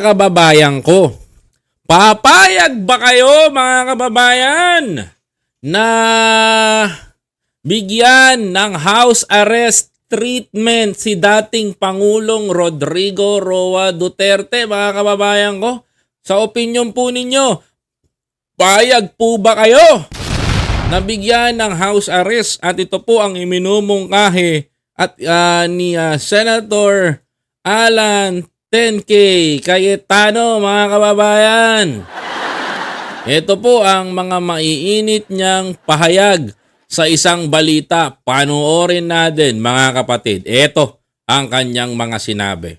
kababayan ko. Papayag ba kayo mga kababayan na bigyan ng house arrest treatment si dating Pangulong Rodrigo Roa Duterte mga kababayan ko? Sa opinion po ninyo, payag po ba kayo? Nabigyan ng house arrest at ito po ang iminumungkahi at ah, ni ah, Senator Alan 10K Cayetano mga kababayan. Ito po ang mga maiinit niyang pahayag sa isang balita. Panoorin natin mga kapatid. Ito ang kanyang mga sinabi.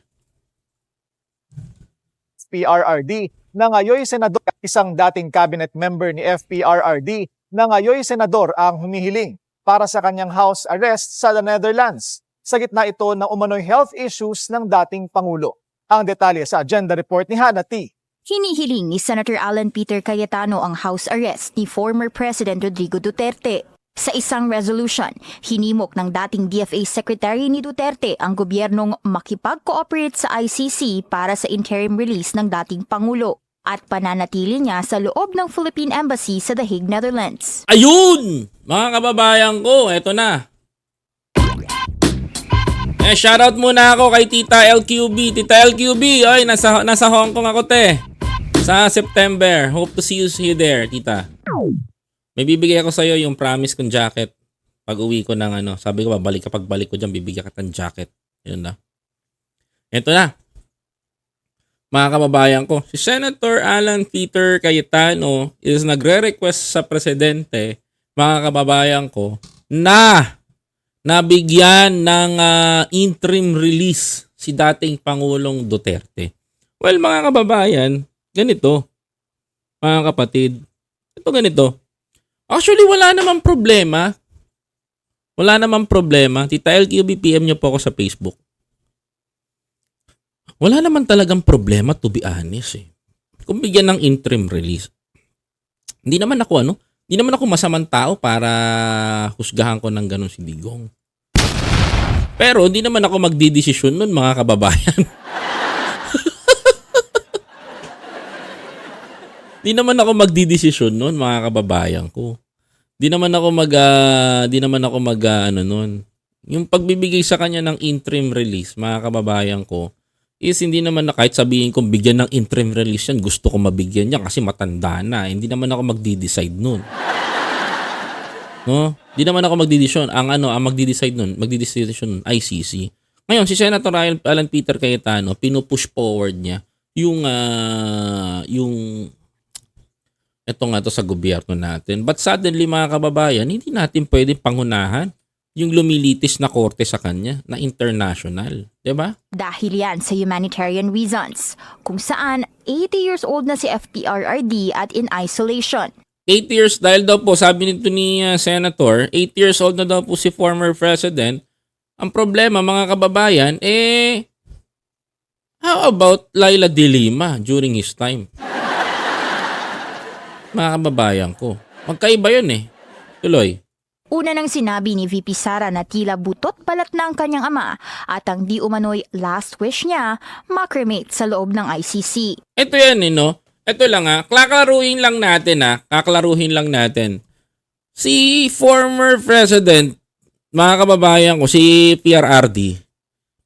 FPRRD na ngayoy senador isang dating cabinet member ni FPRRD na ngayoy senador ang humihiling para sa kanyang house arrest sa the Netherlands sa gitna ito ng umano'y health issues ng dating Pangulo. Ang detalye sa agenda report ni Hannah T. Hinihiling ni Senator Alan Peter Cayetano ang house arrest ni former President Rodrigo Duterte. Sa isang resolution, hinimok ng dating DFA Secretary ni Duterte ang gobyernong makipag-cooperate sa ICC para sa interim release ng dating Pangulo at pananatili niya sa loob ng Philippine Embassy sa The Hague, Netherlands. Ayun! Mga kababayan ko, eto na. Eh, shoutout muna ako kay Tita LQB. Tita LQB, ay, nasa, nasa Hong Kong ako, te. Sa September. Hope to see you, see you there, tita. May bibigay ako sa'yo yung promise kong jacket. Pag uwi ko ng ano, sabi ko, babalik kapag balik ko dyan, bibigyan ka ng jacket. Yun na. Ito na. Mga kababayan ko, si Senator Alan Peter Cayetano is nagre-request sa presidente, mga kababayan ko, na nabigyan ng ah, interim release si dating Pangulong Duterte. Well, mga kababayan, ganito, mga kapatid, ito ganito. Actually, wala namang problema. Wala namang problema. Tita LQB, PM nyo po ako sa Facebook. Wala naman talagang problema, to be honest. Eh. Kung bigyan ng interim release. Hindi naman ako, ano, hindi naman ako masamang tao para husgahan ko ng ganun si Digong. Pero hindi naman ako magdidesisyon nun, mga kababayan. Di naman ako magdidesisyon noon, mga kababayan ko. Di naman ako mag ah, di naman ako mag ah, ano noon. Yung pagbibigay sa kanya ng interim release, mga kababayan ko, is hindi naman na kahit sabihin kong bigyan ng interim release yan, gusto ko mabigyan niya kasi matanda na. Hindi naman ako magdi-decide noon. No? Di naman ako magdidesisyon. Ang ano, ang magdi-decide nun, magdi-decision nun, ICC. Ngayon, si Senator Alan Peter Cayetano, pinupush forward niya yung ah, yung ito nga to sa gobyerno natin. But suddenly mga kababayan, hindi natin pwedeng pangunahan yung lumilitis na korte sa kanya na international. 'Di ba? Dahil yan sa humanitarian reasons, kung saan 80 years old na si FPRRD at in isolation. 8 years dahil daw po sabi nito ni uh, Senator, 8 years old na daw po si former president. Ang problema mga kababayan eh how about Laila De Lima during his time? Mga kababayan ko. Magkaiba yun eh. Tuloy. Una nang sinabi ni VP Sara na tila butot balat na ang kanyang ama at ang di umano'y last wish niya makremate sa loob ng ICC. Ito yan eh, no? Ito lang ha. Kaklaruhin lang natin ha. Kaklaruhin lang natin. Si former president, mga kababayan ko, si PRRD,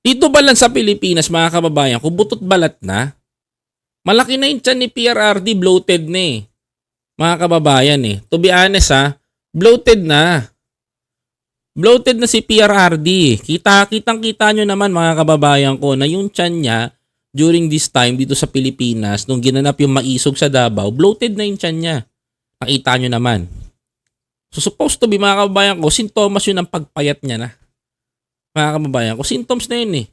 dito ba lang sa Pilipinas, mga kababayan ko, butot balat na? Malaki na yung tiyan ni PRRD, bloated na eh. Mga kababayan eh. To be honest ha, bloated na. Bloated na si PRRD. Kitang kita nyo naman mga kababayan ko na yung tiyan niya during this time dito sa Pilipinas, nung ginanap yung maisog sa Davao, bloated na yung tiyan niya. Nakita nyo naman. So supposed to be mga kababayan ko, sintomas yun ang pagpayat niya na. Mga kababayan ko, symptoms na yun eh.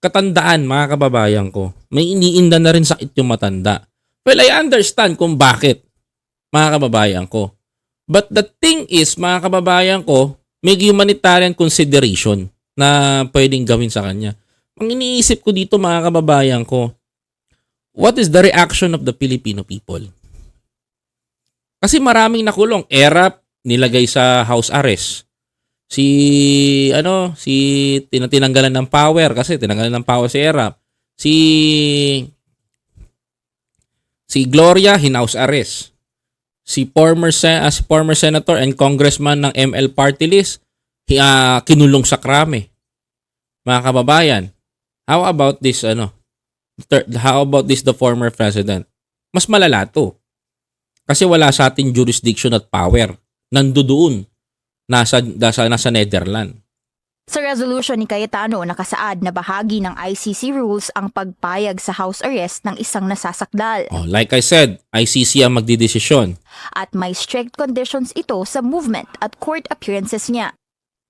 Katandaan mga kababayan ko. May iniinda na rin sakit yung matanda. Well, I understand kung bakit mga kababayan ko. But the thing is, mga kababayan ko, may humanitarian consideration na pwedeng gawin sa kanya. Ang iniisip ko dito mga kababayan ko, what is the reaction of the Filipino people? Kasi maraming nakulong. Erap, nilagay sa house arrest. Si, ano, si tina- tinanggalan ng power kasi tinanggalan ng power si Erap. Si Si Gloria, hinaus arrest. Si former, sen- ah, si former senator and congressman ng ML party list, ah, kinulong sa krame. Mga kababayan, how about this, ano, how about this the former president? Mas malala to. Kasi wala sa ating jurisdiction at power. Nandoon. Nasa, nasa, nasa Netherlands. Sa resolution ni Cayetano, nakasaad na bahagi ng ICC rules ang pagpayag sa house arrest ng isang nasasakdal Oh, like I said, ICC ang magdidesisyon. at may strict conditions ito sa movement at court appearances niya.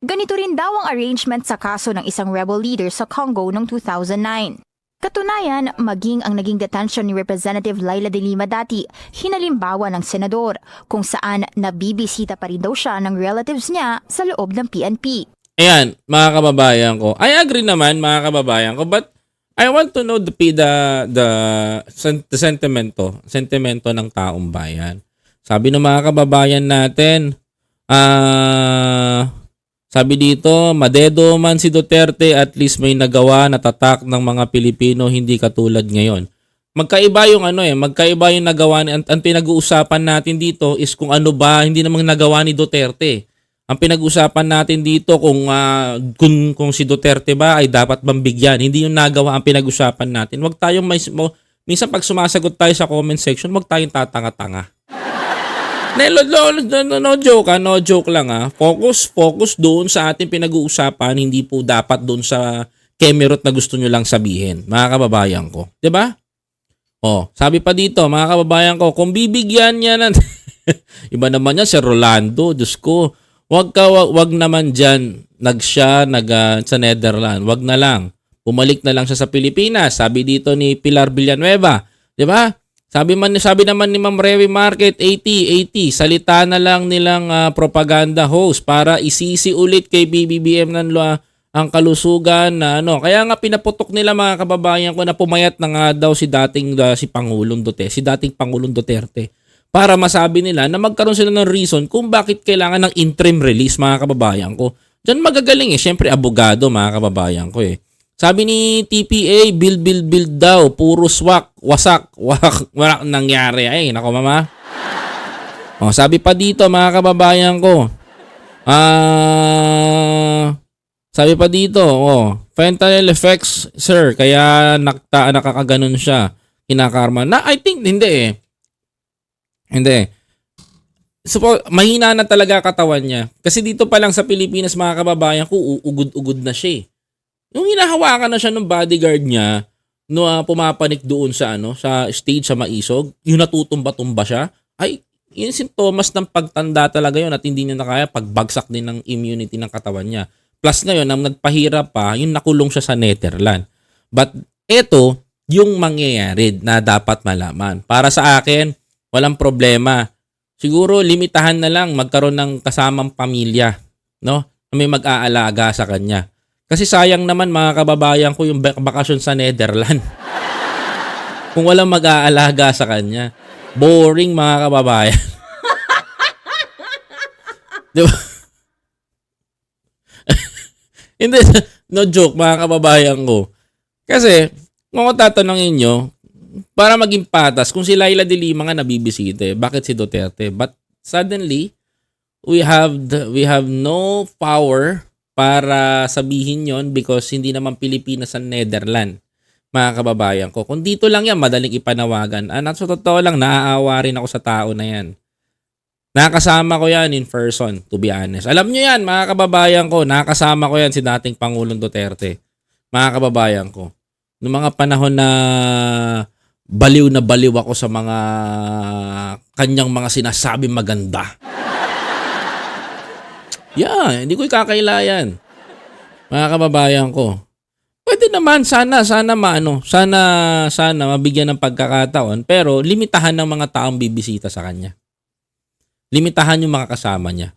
Ganito rin daw ang arrangement sa kaso ng isang rebel leader sa Congo noong 2009. Katunayan, maging ang naging detention ni Representative Laila de Lima dati, hinalimbawa ng senador, kung saan nabibisita pa rin daw siya ng relatives niya sa loob ng PNP. Ayan, mga kababayan ko. I agree naman, mga kababayan ko, but I want to know the the the, the sentimento, sentimento ng taong bayan. Sabi ng mga kababayan natin, ah sabi dito, madedo man si Duterte, at least may nagawa na tatak ng mga Pilipino hindi katulad ngayon. Magkaiba yung ano eh, magkaiba yung nagawa ni ang, ang pinag-uusapan natin dito is kung ano ba hindi namang nagawa ni Duterte. Ang pinag-usapan natin dito kung ah, kung kung si Duterte ba ay dapat bang bigyan. Hindi yung nagawa ang pinag-usapan natin. Huwag tayong may minsan pag sumasagot tayo sa comment section, huwag tayong tatanga-tanga. Lo, no, no, no joke ah, no joke lang ah. Focus, focus doon sa ating pinag-uusapan, hindi po dapat doon sa kemerot na gusto nyo lang sabihin, mga kababayan ko. ba? Oh, sabi pa dito, mga kababayan ko, kung bibigyan niya ng Iba naman yan si Rolando, Diyos ko. Wag ka wag, wag naman diyan nag siya nag ah, sa Netherlands. Wag na lang. Bumalik na lang siya sa Pilipinas. Sabi dito ni Pilar Villanueva, 'di ba? Sabi man sabi naman ni Ma'am Revi Market 80 80 salita na lang nilang ah, propaganda host para isisi ulit kay BBBM ng lo- ang kalusugan na ano. Kaya nga pinaputok nila mga kababayan ko na pumayat na nga daw si dating ah, si Pangulong Duterte, si dating Pangulong Duterte para masabi nila na magkaroon sila ng reason kung bakit kailangan ng interim release mga kababayan ko. Diyan magagaling eh. Siyempre, abogado mga kababayan ko eh. Sabi ni TPA, build, build, build daw. Puro swak, wasak, wak, wala nangyari. Ay, nako mama. Oh, sabi pa dito mga kababayan ko. Ah, sabi pa dito, oh, fentanyl effects, sir, kaya nakta nakakaganon siya. Kinakarma. Na I think hindi eh. Hindi. So, mahina na talaga katawan niya. Kasi dito pa lang sa Pilipinas, mga kababayan ko, ugod-ugod na siya eh. Yung hinahawakan na siya ng bodyguard niya, no ah, pumapanik doon sa ano, sa stage sa Maisog, yung natutumba-tumba siya, ay yun sintomas ng pagtanda talaga yun at hindi niya na kaya pagbagsak din ng immunity ng katawan niya. Plus ngayon, ang nagpahirap pa, yung nakulong siya sa Netherlands. But eto, yung mangyayari na dapat malaman. Para sa akin, walang problema. Siguro limitahan na lang magkaroon ng kasamang pamilya, no? Na may mag-aalaga sa kanya. Kasi sayang naman mga kababayan ko yung bak- bakasyon sa Netherlands. Kung walang mag-aalaga sa kanya. Boring mga kababayan. Di ba? Hindi, no joke mga kababayan ko. Kasi, kung tatanungin nyo, para maging patas, kung si Laila de Lima nga nabibisita, bakit si Duterte? But suddenly, we have the- we have no power para sabihin yon because hindi naman Pilipinas ang Netherlands mga kababayan ko. Kung dito lang yan, madaling ipanawagan. Ah, sa totoo lang, naaawa rin ako sa tao na yan. Nakasama ko yan in person, to be honest. Alam nyo yan, mga kababayan ko, nakasama ko yan si dating Pangulong Duterte. Mga kababayan ko. Noong mga panahon na baliw na baliw ako sa mga kanyang mga sinasabi maganda. Yeah, hindi ko ikakailayan. Mga kababayan ko. Pwede naman, sana, sana maano, sana, sana mabigyan ng pagkakataon, pero limitahan ng mga taong bibisita sa kanya. Limitahan yung mga kasama niya,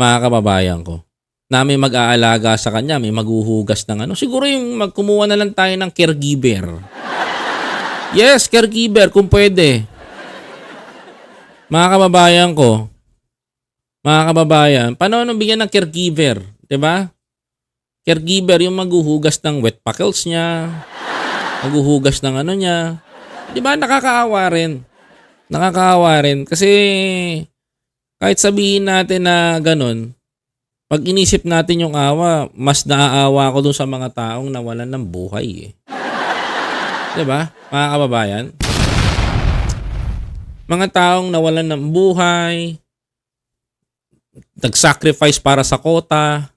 mga kababayan ko. Na may mag-aalaga sa kanya, may maghuhugas ng ano. Siguro yung magkumuha na lang tayo ng caregiver. Yes, caregiver, kung pwede. Mga kababayan ko, mga kababayan, paano nung bigyan ng caregiver? ba? Caregiver yung maghuhugas ng wet packles niya, maghuhugas ng ano niya. 'Di ba nakakaawa rin? Nakakaawa rin kasi kahit sabihin natin na ganun, pag inisip natin yung awa, mas naaawa ko dun sa mga taong nawalan ng buhay eh. 'Di ba? Mga kababayan? Mga taong nawalan ng buhay, nag-sacrifice para sa kota,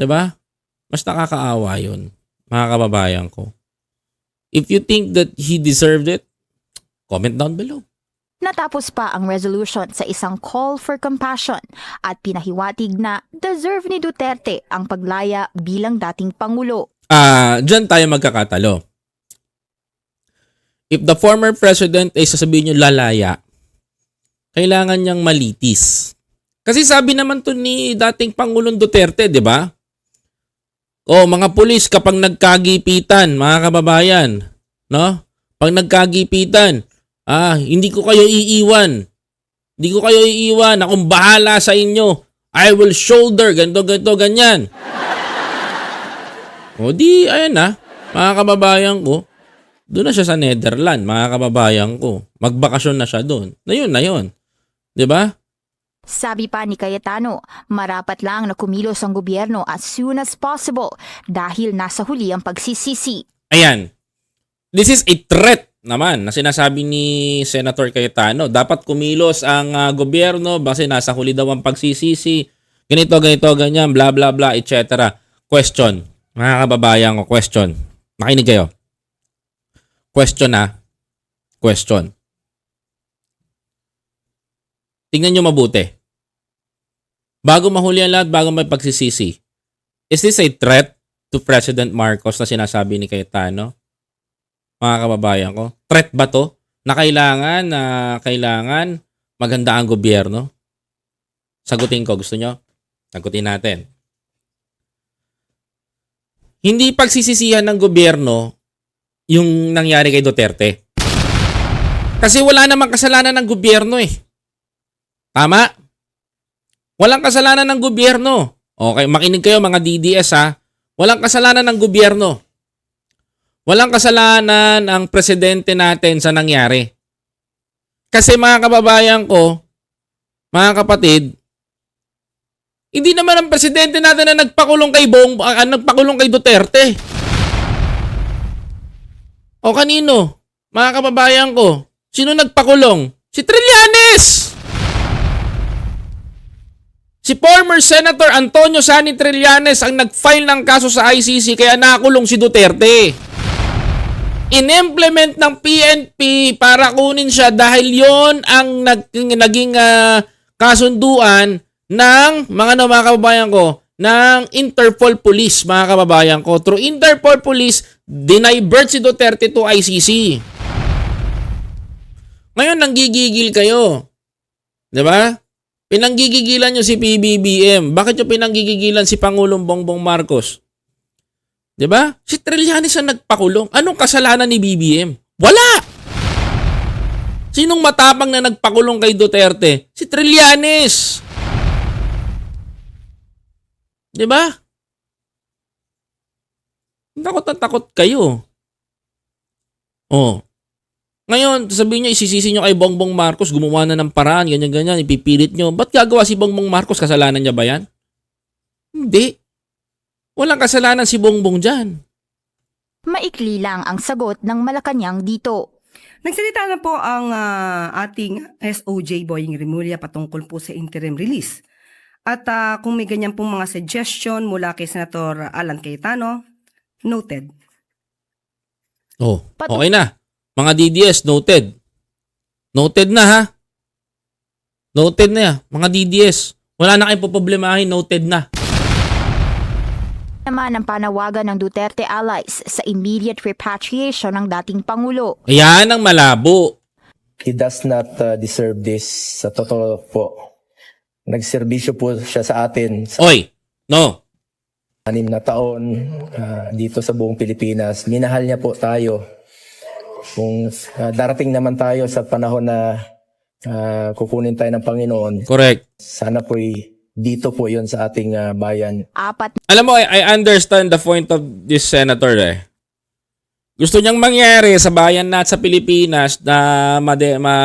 'di ba? Mas nakakaawa 'yun, mga kababayan ko. If you think that he deserved it, comment down below. Natapos pa ang resolution sa isang call for compassion at pinahiwatig na deserve ni Duterte ang paglaya bilang dating Pangulo. Ah, diyan tayo magkakatalo. If the former president ay sasabihin nyo lalaya, kailangan niyang malitis. Kasi sabi naman to ni dating Pangulong Duterte, di ba? O mga pulis kapag nagkagipitan, mga kababayan, no? Pag nagkagipitan, ah, hindi ko kayo iiwan. Hindi ko kayo iiwan. Akong bahala sa inyo. I will shoulder, ganito, ganito, ganyan. O di, ayan na, mga kababayan ko. Doon na siya sa Netherlands, mga kababayan ko. Magbakasyon na siya doon. Na yun, na yun. 'Di ba? Sabi pa ni Cayetano, marapat lang na kumilos ang gobyerno as soon as possible dahil nasa huli ang pagsisisi. Ayan. This is a threat naman na sinasabi ni Senator Cayetano. Dapat kumilos ang ah, gobyerno kasi nasa huli daw ang pagsisisi. Ganito, ganito, ganyan, bla bla bla, etc. Question. Mga kababayan ko, question. Makinig kayo. Question na. Question. Tingnan nyo mabuti. Bago mahuli ang lahat, bago may pagsisisi. Is this a threat to President Marcos na sinasabi ni Cayetano? Mga kababayan ko. Threat ba to? Na kailangan, na kailangan maganda ang gobyerno? Sagutin ko. Gusto nyo? Sagutin natin. Hindi pagsisisihan ng gobyerno yung nangyari kay Duterte. Kasi wala namang kasalanan ng gobyerno eh. Tama? Walang kasalanan ng gobyerno. Okay, makinig kayo mga DDS ha. Walang kasalanan ng gobyerno. Walang kasalanan ang presidente natin sa nangyari. Kasi mga kababayan ko, mga kapatid, hindi naman ang presidente natin na nagpakulong kay Bong, ah, nagpakulong kay Duterte. O kanino? Mga kababayan ko, sino nagpakulong? Si Trillanes! Si former Senator Antonio Sani Trillanes ang nag-file ng kaso sa ICC kaya nakulong si Duterte. In-implement ng PNP para kunin siya dahil yon ang nag- naging ah, kasunduan ng mga ano, mga kababayan ko ng Interpol Police mga kababayan ko. Through Interpol Police, dinivert si Duterte to ICC. Ngayon, nanggigigil kayo. 'Di ba? Pinanggigigilan nyo si PBBM. Bakit nyo pinanggigigilan si Pangulong Bongbong Marcos? 'Di ba? Si Trillanes ang nagpakulong. Anong kasalanan ni BBM? Wala! Sinong matapang na nagpakulong kay Duterte? Si Trillanes. 'Di ba? Takot na takot kayo. Oh. Ngayon, sabihin nyo, isisisi nyo kay Bongbong Marcos, gumawa na ng paraan, ganyan-ganyan, ipipilit nyo. Ba't gagawa si Bongbong Marcos? Kasalanan niya ba yan? Hindi. Walang kasalanan si Bongbong dyan. Maikli lang ang sagot ng Malacanang dito. Nagsalita na po ang ah, ating SOJ Boying Remulla patungkol po sa interim release. At ah, kung may ganyan pong mga suggestion mula kay Senator Alan Cayetano, noted. Oh, Patu- okay na. Mga DDS, noted. Noted na ha. Noted na ya. Mga DDS. Wala na kayong poproblemahin, noted na. Naman ang panawagan ng Duterte allies sa immediate repatriation ng dating Pangulo. Ayan ang malabo. he does not uh, deserve this sa totoo po. Nagserbisyo po siya sa atin sa Oy, no. Anim na taon uh, dito sa buong Pilipinas. Minahal niya po tayo. Kung uh, darating naman tayo sa panahon na uh, kukunin tayo ng Panginoon, Correct. sana po dito po yon sa ating uh, bayan. Apat Alam mo, I, I understand the point of this senator eh. gusto niyang mangyari sa bayan na at sa Pilipinas na made, ma,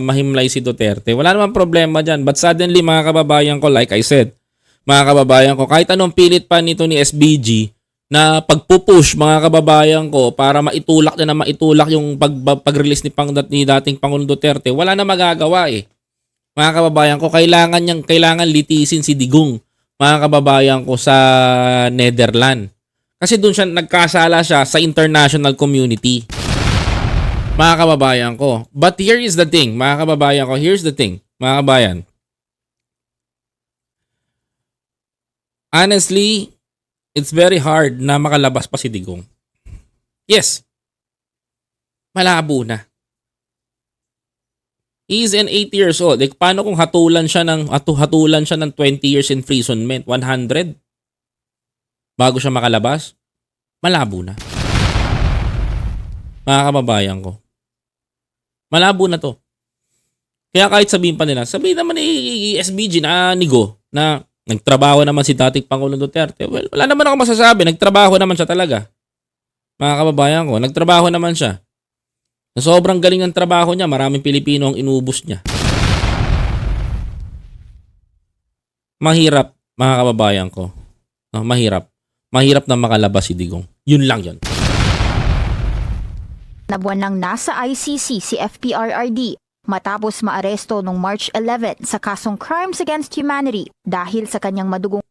mahimlay si Duterte. Wala namang problema dyan. But suddenly, mga kababayan ko, like I said, mga kababayan ko, kahit anong pilit pa nito ni SBG na pagpupush mga kababayan ko para maitulak na na maitulak yung pag, pag-release ni, pang, ni dating Pangulong Duterte, wala na magagawa eh. Mga kababayan ko, kailangan niyang kailangan litisin si Digong mga kababayan ko sa Netherlands. Kasi doon siya nagkasala siya sa international community. Mga kababayan ko. But here is the thing, mga kababayan ko, here's the thing, mga kabayan. Honestly, it's very hard na makalabas pa si Digong. Yes. Malabo na. He's an 8 years old. Like, paano kung hatulan siya ng hatu- hatulan siya ng 20 years imprisonment? 100? Bago siya makalabas? Malabo na. Mga kababayan ko. Malabo na to. Kaya kahit sabihin pa nila, sabihin naman ni SBG na nigo na nagtrabaho naman si dating Pangulong Duterte. Well, wala naman ako masasabi. Nagtrabaho naman siya talaga. Mga kababayan ko, nagtrabaho naman siya. Sa sobrang galing ng trabaho niya, maraming Pilipino ang inubos niya. Mahirap, mga kababayan ko. Ah, mahirap. Mahirap na makalabas si Digong. Yun lang yun. na buwan nang nasa ICC si FPRRD matapos maaresto noong March 11 sa kasong Crimes Against Humanity dahil sa kanyang madugong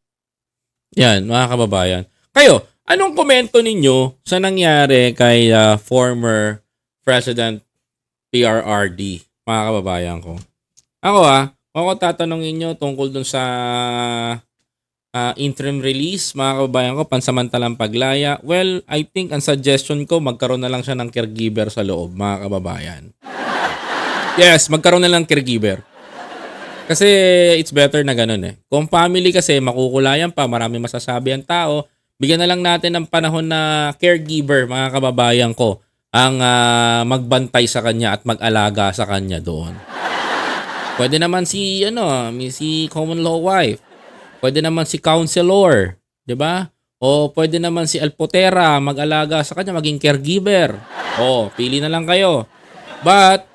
Yan, mga kababayan. Kayo, anong komento ninyo sa nangyari kay ah, former President PRRD, mga kababayan ko? Ako ah, ako tatanungin nyo tungkol dun sa ah, interim release, mga kababayan ko, pansamantalang paglaya, well, I think ang suggestion ko, magkaroon na lang siya ng caregiver sa loob, mga kababayan. Yes, magkaroon na lang caregiver. Kasi it's better na ganun eh. Kung family kasi makukulayan pa, marami masasabi ang tao, bigyan na lang natin ng panahon na caregiver, mga kababayan ko, ang ah, magbantay sa kanya at mag-alaga sa kanya doon. Pwede naman si ano, si common law wife. Pwede naman si counselor, 'di ba? O pwede naman si alpotera mag-alaga sa kanya, maging caregiver. O, pili na lang kayo. But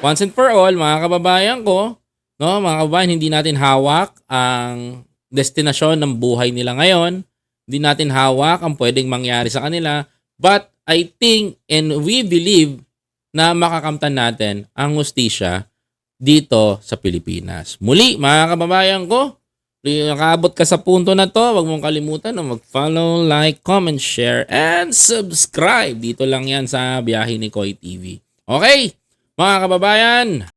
once and for all, mga kababayan ko, no, mga kababayan, hindi natin hawak ang destinasyon ng buhay nila ngayon. Hindi natin hawak ang pwedeng mangyari sa kanila. But I think and we believe na makakamtan natin ang hustisya dito sa Pilipinas. Muli, mga kababayan ko, nakaabot ka sa punto na to, huwag mong kalimutan na mag-follow, like, comment, share, and subscribe. Dito lang yan sa Biyahe ni Koy TV. Okay, mga kababayan,